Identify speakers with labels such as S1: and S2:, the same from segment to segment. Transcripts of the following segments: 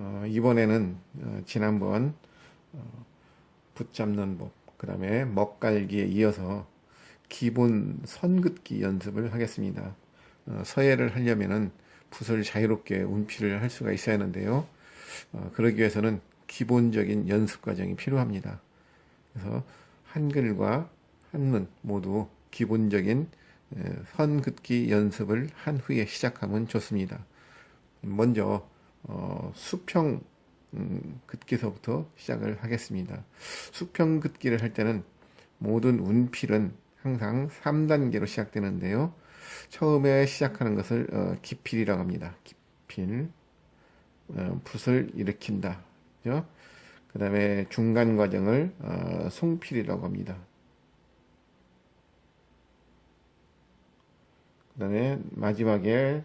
S1: 어, 이번에는 어, 지난번 어, 붙잡는 법, 그 다음에 먹갈기에 이어서 기본 선긋기 연습을 하겠습니다. 어, 서예를 하려면은 붓을 자유롭게 운필을 할 수가 있어야 하는데요. 어, 그러기 위해서는 기본적인 연습 과정이 필요합니다. 그래서 한글과 한문 모두 기본적인 선긋기 연습을 한 후에 시작하면 좋습니다. 먼저 어, 수평 음, 긋기서부터 시작을 하겠습니다. 수평 긋기를 할 때는 모든 운필은 항상 3단계로 시작되는데요. 처음에 시작하는 것을 어, 기필이라고 합니다. 기필, 어, 붓을 일으킨다. 그죠? 그 다음에 중간 과정을 어, 송필이라고 합니다. 그 다음에 마지막에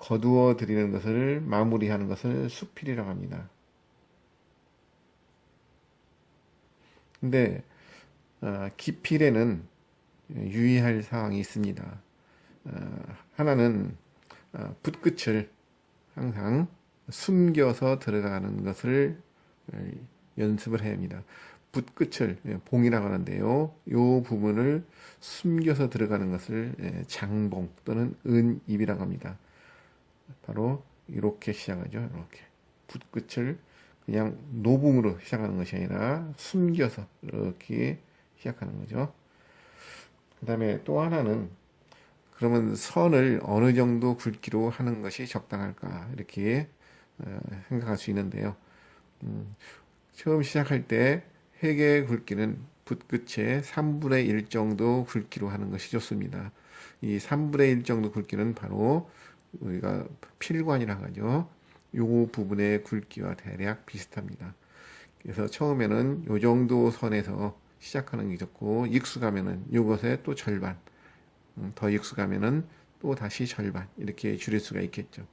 S1: 거두어 드리는 것을 마무리하는 것을 수필이라고 합니다. 근데 어, 기필에는 유의할 사항이 있습니다. 어, 하나는 어, 붓끝을 항상 숨겨서 들어가는 것을 연습을 해야 합니다. 붓끝을 예, 봉이라고 하는데요. 이 부분을 숨겨서 들어가는 것을 예, 장봉 또는 은입이라고 합니다. 바로 이렇게 시작하죠. 이렇게 붓끝을 그냥 노봉으로 시작하는 것이 아니라 숨겨서 이렇게 시작하는 거죠. 그 다음에 또 하나는 그러면 선을 어느 정도 굵기로 하는 것이 적당할까 이렇게 어, 생각할 수 있는데요. 음, 처음 시작할 때 회계의 굵기는 붓끝의 3분의 1 정도 굵기로 하는 것이 좋습니다. 이 3분의 1 정도 굵기는 바로 우리가 필관이라고 하죠. 요 부분의 굵기와 대략 비슷합니다. 그래서 처음에는 요 정도 선에서 시작하는 게 좋고 익숙하면은 요것의 또 절반 음, 더 익숙하면은 또 다시 절반 이렇게 줄일 수가 있겠죠.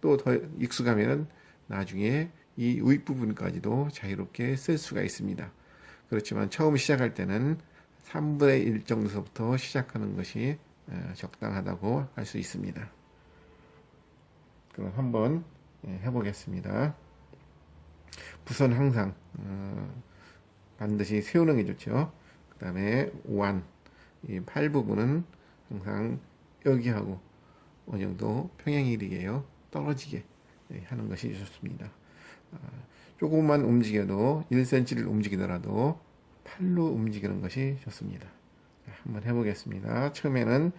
S1: 또 더 익숙하면은 나중에 이 윗부분까지도 자유롭게 쓸 수가 있습니다. 그렇지만 처음 시작할 때는 3분의 1 정도서부터 시작하는 것이 적당하다고 할 수 있습니다. 그럼 한번 예, 해보겠습니다. 부선 항상 어, 반드시 세우는 게 좋죠. 그 다음에 완, 이팔 부분은 항상 여기하고 어느 정도 평행이익이에요 떨어지게 예, 하는 것이 좋습니다. 아, 조금만 움직여도 1cm를 움직이더라도 팔로 움직이는 것이 좋습니다. 한번 해보겠습니다. 처음에는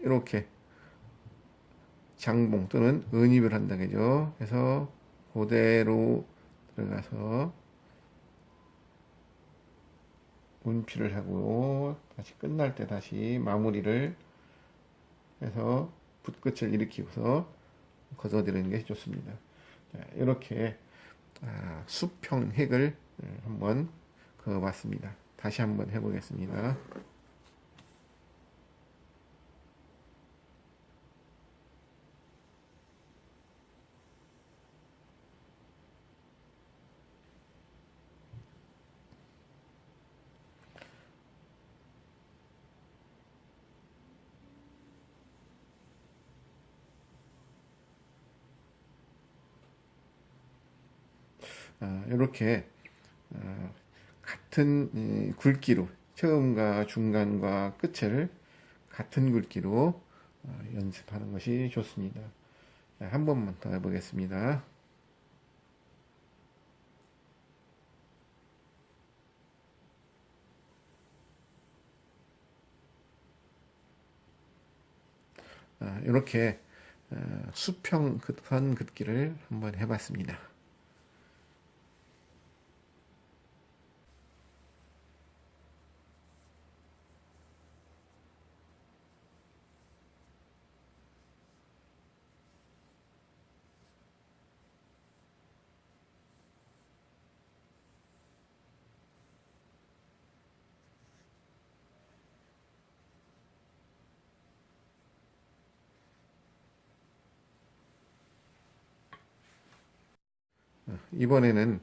S1: 이렇게 장봉 또는 은입을 한다 그죠? 그래서 그대로 들어가서 문필을 하고 다시 끝날 때 다시 마무리를 해서 붓끝을 일으키고서 거저드리는게 좋습니다. 자, 이렇게 아, 수평 핵을 한번 그어봤습니다. 다시 한번 해보겠습니다. 이렇게 아, 아, 같은 굵기로 처음과 중간과 끝을 같은 굵기로 아, 연습하는 것이 좋습니다. 네, 한 번만 더 해보겠습니다. 이렇게 수평 끝선 긋기를 한번 해봤습니다. 이번에는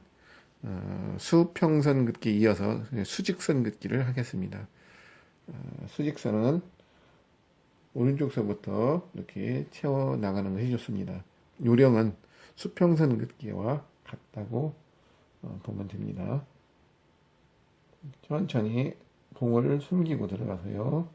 S1: 어, 수평선 긋기 이어서 수직선 긋기를 하겠습니다. 어, 수직선은 오른쪽서부터 이렇게 채워 나가는 것이 좋습니다. 요령은 수평선 긋기와 같다고 어, 보면 됩니다. 천천히 공을 숨기고 들어가서요.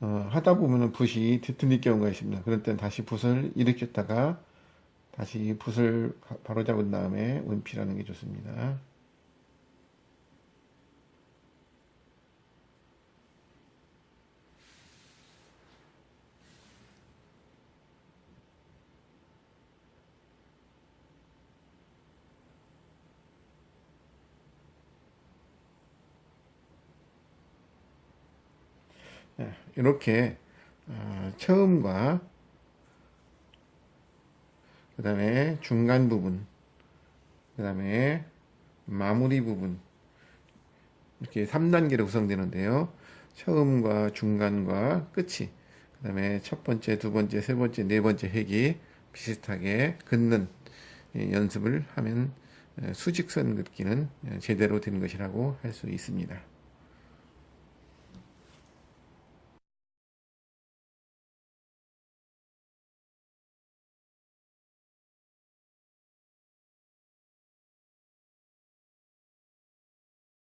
S1: 어, 하다 보면은 붓이 뒤틀릴 경우가 있습니다. 그럴 땐 다시 붓을 일으켰다가 다시 붓을 바로잡은 다음에 은피라는게 좋습니다. 예, 이렇게 어, 처음과 그 다음에 중간 부분 그 다음에 마무리 부분 이렇게 3단계로 구성되는데요 처음과 중간과 끝이 그 다음에 첫 번째 두 번째 세 번째 네 번째 핵이 비슷하게 긋는 연습을 하면 예, 수직선 긋기는 예, 제대로 된 것이라고 할 수 있습니다